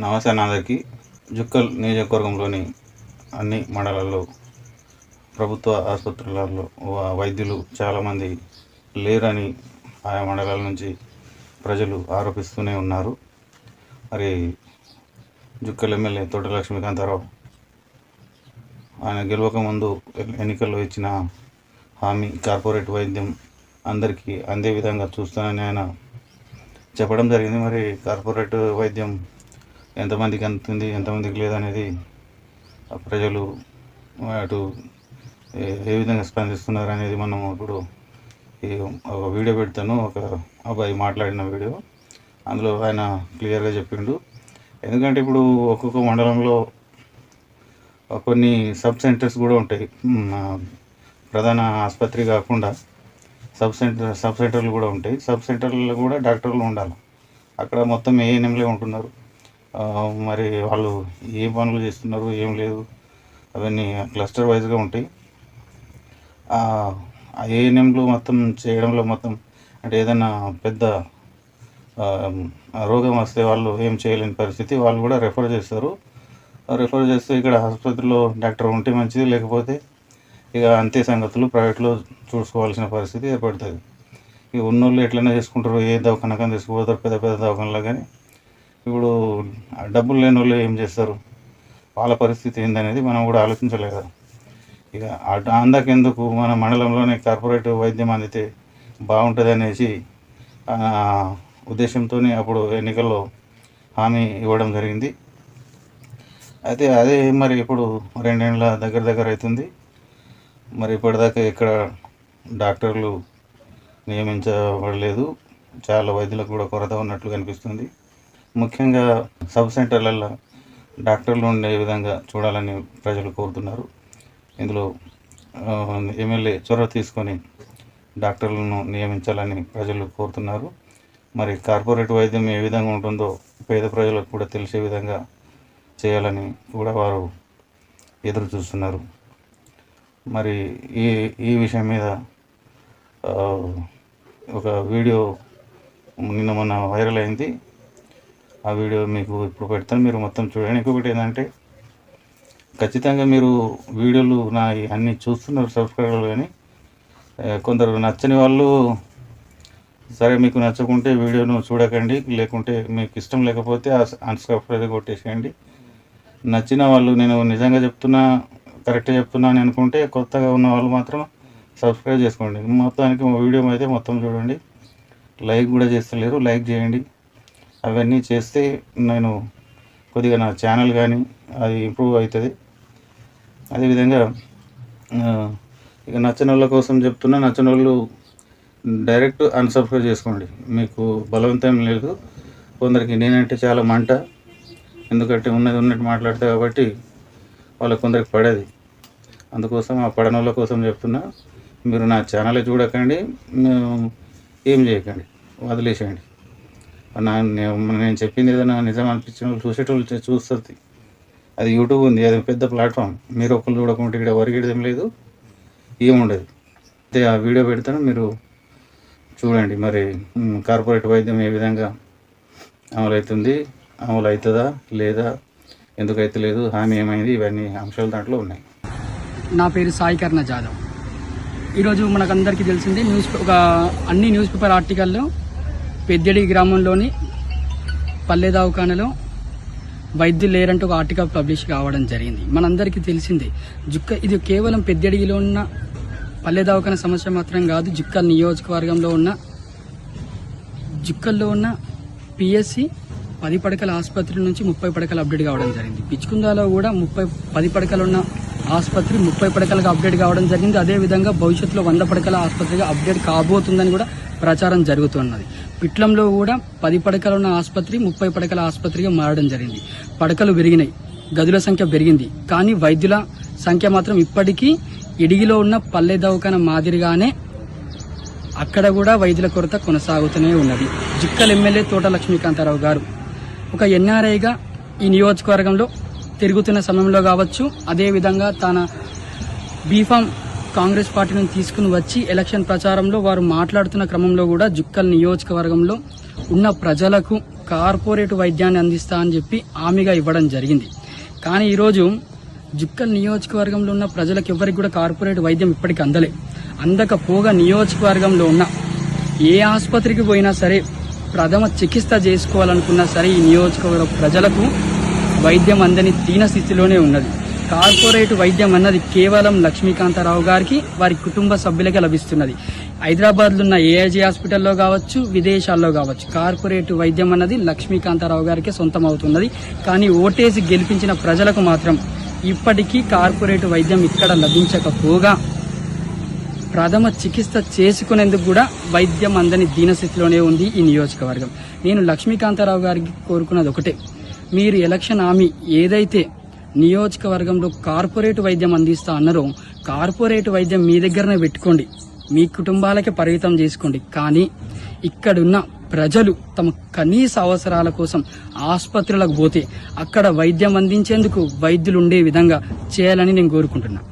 నమస్తే అందరికీ జుక్కల్ నియోజకవర్గంలోని అన్ని మండలాల్లో ప్రభుత్వ ఆసుపత్రులలో వైద్యులు చాలామంది లేరని ఆయా మండలాల నుంచి ప్రజలు ఆరోపిస్తూనే ఉన్నారు. మరి జుక్కల్ ఎమ్మెల్యే తోట లక్ష్మీకాంతారావు ఆయన గెలవకముందు ఎన్నికల్లో ఇచ్చిన హామీ కార్పొరేట్ వైద్యం అందరికీ అందే విధంగా చూస్తానని ఆయన చెప్పడం జరిగింది. మరి కార్పొరేట్ వైద్యం ఎంతమందికి అందుతుంది ఎంతమందికి లేదనేది ప్రజలు అటు ఏ- ఏ విధంగా స్పందిస్తున్నారు అనేది మనం ఇప్పుడు ఈ ఒక వీడియో పెడతాను ఒక అబ్బాయి మాట్లాడిన వీడియో. అందులో ఆయన క్లియర్గా చెప్పిండు. ఎందుకంటే ఇప్పుడు ఒక్కొక్క మండలంలో కొన్ని సబ్ సెంటర్స్ కూడా ఉంటాయి. ప్రధాన ఆసుపత్రి కాకుండా సబ్ సెంటర్ సబ్ సెంటర్లు కూడా ఉంటాయి. సబ్ సెంటర్లో కూడా డాక్టర్లు ఉండాలి. అక్కడ మొత్తం ఏఎన్ఎంలే ఉంటున్నారు. మరి వాళ్ళు ఏ పనులు చేస్తున్నారు ఏం లేదు. అవన్నీ క్లస్టర్ వైజ్గా ఉంటాయి. ఆ ఏఎన్ఎంలు మొత్తం చేయడంలో మొత్తం అంటే ఏదైనా పెద్ద రోగం వస్తే వాళ్ళు ఏం చేయలేని పరిస్థితి. వాళ్ళు కూడా రెఫర్ చేస్తారు. రెఫర్ చేస్తే ఇక్కడ ఆసుపత్రిలో డాక్టర్ ఉంటే మంచిది లేకపోతే ఇక అంతే సంగతులు ప్రైవేట్లో చూసుకోవాల్సిన పరిస్థితి ఏర్పడుతుంది. ఇక ఉన్నోళ్ళు ఎట్లైనా చేసుకుంటారు ఏ దవాఖానకని తీసుకుపోతారు పెద్ద పెద్ద దవాఖానలో కానీ. ఇప్పుడు డబ్బులు లేని వాళ్ళు ఏం చేస్తారు? వాళ్ళ పరిస్థితి ఏందనేది మనం కూడా ఆలోచించలేదు? ఇక అందకెందుకు అందాకెందుకు? మన మండలంలోనే కార్పొరేట్ వైద్యం అందితే బాగుంటుంది అనేసి ఉద్దేశంతోనే అప్పుడు ఎన్నికల్లో హామీ ఇవ్వడం జరిగింది. అయితే అదే మరి ఇప్పుడు రెండేళ్ళ దగ్గర దగ్గర అవుతుంది మరి ఇప్పటిదాకా ఇక్కడ డాక్టర్లు నియమించబడలేదు. చాలా వైద్యులకు కూడా కొరత ఉన్నట్లు కనిపిస్తుంది. ముఖ్యంగా సబ్ సెంటర్లలో డాక్టర్లు ఉండే విధంగా చూడాలని ప్రజలు కోరుతున్నారు. ఇందులో ఎమ్మెల్యే చొరవ తీసుకొని డాక్టర్లను నియమించాలని ప్రజలు కోరుతున్నారు. మరి కార్పొరేట్ వైద్యం ఏ విధంగా ఉంటుందో పేద ప్రజలకు కూడా తెలిసే విధంగా చేయాలని కూడా వారు ఎదురు చూస్తున్నారు. మరి ఈ ఈ విషయం మీద ఒక వీడియో నిన్న మొన్న వైరల్ అయింది. ఆ వీడియో మీకు ఇప్పుడు పెడతాను. మీరు మొత్తం చూడండి. ఇంకొకటి ఏంటంటే ఖచ్చితంగా మీరు వీడియోలు నా అన్నీ చూస్తున్నారు సబ్స్క్రైబర్లు కానీ కొందరు నచ్చని వాళ్ళు సరే మీకు నచ్చకుంటే వీడియోను చూడకండి. లేకుంటే మీకు ఇష్టం లేకపోతే అన్సబ్స్క్రైబ్ కొట్టేసేయండి. నచ్చిన వాళ్ళు నేను నిజంగా చెప్తున్నా కరెక్ట్గా చెప్తున్నా అని అనుకుంటే కొత్తగా ఉన్న వాళ్ళు మాత్రం సబ్స్క్రైబ్ చేసుకోండి. మొత్తానికి మా వీడియో అయితే మొత్తం చూడండి. లైక్ కూడా చేస్తలేరు. లైక్ చేయండి. అవన్నీ చేస్తే నేను కొద్దిగా నా ఛానల్ కానీ అది ఇంప్రూవ్ అవుతుంది అదేవిధంగా ఇక నచ్చిన వాళ్ళ కోసం చెప్తున్నా నచ్చిన వాళ్ళు డైరెక్ట్ అన్సబ్స్క్రైబ్ చేసుకోండి. మీకు బలవంతం లేదు. కొందరికి నేనంటే చాలా మంట. ఎందుకంటే ఉన్నది ఉన్నట్టు మాట్లాడతా కాబట్టి వాళ్ళ కొందరికి పడేది. అందుకోసం ఆ పడని వాళ్ళ కోసం చెప్తున్నా మీరు నా ఛానల్ చూడకండి ఏం చేయకండి వదిలేసేయండి. నా నేను చెప్పింది ఏదైనా నిజం అనిపించిన చూసేటోళ్ళు చూస్తుంది. అది యూట్యూబ్ ఉంది అది పెద్ద ప్లాట్ఫామ్. మీరు ఒకళ్ళు చూడకుంటే ఇక్కడ వరిగేయడం లేదు ఏముండదు. అయితే ఆ వీడియో పెడతాను మీరు చూడండి. మరి కార్పొరేట్ వైద్యం ఏ విధంగా అమలు అవుతుంది అమలు అవుతుందా లేదా ఎందుకు లేదు హామీ ఏమైంది ఇవన్నీ అంశాలు దాంట్లో ఉన్నాయి. నా పేరు సాయి కర్ణ జాదవ్. ఈరోజు మనకందరికీ తెలిసింది న్యూస్ ఒక అన్ని న్యూస్ పేపర్ ఆర్టికల్లో పెద్దడి గ్రామంలోని పల్లె దవాఖానలో వైద్యులు లేరంటూ ఒక ఆర్టికల్ పబ్లిష్ కావడం జరిగింది. మనందరికీ తెలిసిందే జుక్క ఇది కేవలం పెద్దడిగిలో ఉన్న పల్లె దవాఖాన సమస్య మాత్రం కాదు జుక్కల్ నియోజకవర్గంలో ఉన్న జుక్కల్లో ఉన్న పిఎస్సి పది పడకల ఆసుపత్రి నుంచి ముప్పై పడకలు అప్డేట్ కావడం జరిగింది. పిచ్చుకుందాలో కూడా ముప్పై పది పడకలు ఉన్న ఆసుపత్రి ముప్పై పడకలుగా అప్డేట్ కావడం జరిగింది. అదేవిధంగా భవిష్యత్తులో వంద పడకల ఆసుపత్రిగా అప్డేట్ కాబోతుందని కూడా ప్రచారం జరుగుతున్నది. పిట్లంలో కూడా పది పడకలు ఉన్న ఆసుపత్రి ముప్పై పడకల ఆసుపత్రిగా మారడం జరిగింది. పడకలు పెరిగినాయి గదుల సంఖ్య పెరిగింది. కానీ వైద్యుల సంఖ్య మాత్రం ఇప్పటికీ ఇడిగిలో ఉన్న పల్లె దవాఖాన మాదిరిగానే అక్కడ కూడా వైద్యుల కొరత కొనసాగుతూనే ఉన్నది. జిక్కల్ ఎమ్మెల్యే తోట లక్ష్మీకాంతారావు గారు ఒక ఎన్ఆర్ఐగా ఈ నియోజకవర్గంలో తిరుగుతున్న సమయంలో కావచ్చు అదేవిధంగా తన బీఫామ్ కాంగ్రెస్ పార్టీ నుంచి తీసుకుని వచ్చి ఎలక్షన్ ప్రచారంలో వారు మాట్లాడుతున్న క్రమంలో కూడా జుక్కల్ నియోజకవర్గంలో ఉన్న ప్రజలకు కార్పొరేట్ వైద్యాన్ని అందిస్తా అని చెప్పి హామీగా ఇవ్వడం జరిగింది. కానీ ఈరోజు జుక్కల్ నియోజకవర్గంలో ఉన్న ప్రజలకు ఎవరికి కూడా కార్పొరేట్ వైద్యం ఇప్పటికి అందలే. అందకపోగా నియోజకవర్గంలో ఉన్న ఏ ఆసుపత్రికి పోయినా సరే ప్రథమ చికిత్స చేసుకోవాలనుకున్నా సరే ఈ నియోజకవర్గ ప్రజలకు వైద్యం అందని తీన స్థితిలోనే ఉన్నది. కార్పొరేట్ వైద్యం అన్నది కేవలం లక్ష్మీకాంతారావు గారికి వారి కుటుంబ సభ్యులకే లభిస్తున్నది. హైదరాబాద్లో ఉన్న ఏఐజీ హాస్పిటల్లో కావచ్చు విదేశాల్లో కావచ్చు కార్పొరేట్ వైద్యం అన్నది లక్ష్మీకాంతారావు గారికి సొంతం అవుతున్నది కానీ ఓటేసి గెలిపించిన ప్రజలకు మాత్రం ఇప్పటికీ కార్పొరేట్ వైద్యం ఇక్కడ లభించకపోగా ప్రథమ చికిత్స చేసుకునేందుకు కూడా వైద్యం అందని దీనస్థితిలోనే ఉంది ఈ నియోజకవర్గం. నేను లక్ష్మీకాంతారావు గారికి కోరుకున్నది ఒకటే. మీరు ఎలక్షన్ హామీ ఏదైతే నియోజకవర్గంలో కార్పొరేట్ వైద్యం అందిస్తా అన్నారు. కార్పొరేట్ వైద్యం మీ దగ్గరనే పెట్టుకోండి. మీ కుటుంబాలకే పరిమితం చేసుకోండి. కానీ ఇక్కడున్న ప్రజలు తమ కనీస అవసరాల కోసం ఆసుపత్రులకు పోతే అక్కడ వైద్యం అందించేందుకు వైద్యులు ఉండే విధంగా చేయాలని నేను కోరుకుంటున్నాను